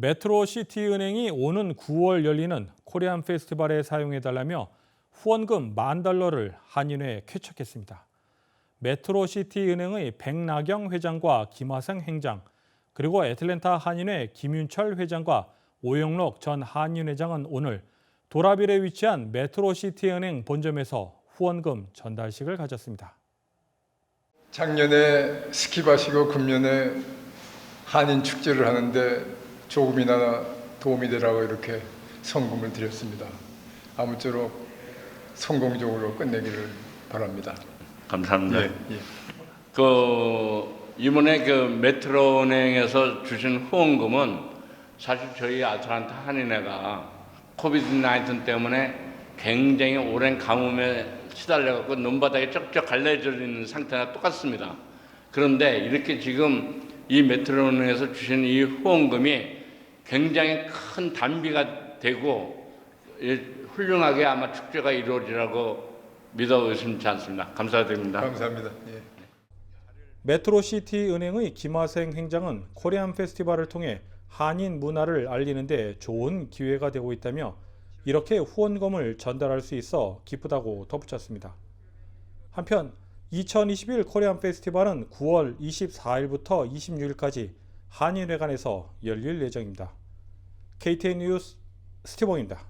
메트로시티 은행이 오는 9월 열리는 코리안 페스티벌에 사용해달라며 후원금 만 달러를 한인회에 쾌척했습니다. 메트로시티 은행의 백나경 회장과 김화생 행장, 그리고 애틀랜타 한인회 김윤철 회장과 오영록 전 한인회장은 오늘 도라빌에 위치한 메트로시티 은행 본점에서 후원금 전달식을 가졌습니다. 작년에 스키바시고 금년에 한인 축제를 하는데 조금이나 도움이 되라고 이렇게 성금을 드렸습니다. 아무쪼록 성공적으로 끝내기를 바랍니다. 감사합니다. 예, 예. 그 이번에 그 메트로은행에서 주신 후원금은 사실 저희 아틀란타 한인회가 코비드 19 때문에 굉장히 오랜 가뭄에 시달려 갖고 눈바닥에 쩍쩍 갈라져 있는 상태나 똑같습니다. 그런데 이렇게 지금 이 메트로은행에서 주신 이 후원금이 굉장히 큰 단비가 되고 예, 훌륭하게 아마 축제가 이루어지라고 믿어 의심치 않습니다. 감사드립니다. 감사합니다. 예. 메트로시티 은행의 김화생 행장은 코리안 페스티벌을 통해 한인 문화를 알리는 데 좋은 기회가 되고 있다며 이렇게 후원금을 전달할 수 있어 기쁘다고 덧붙였습니다. 한편 2021 코리안 페스티벌은 9월 24일부터 26일까지 한인회관에서 열릴 예정입니다. KTN 뉴스 스티븐입니다.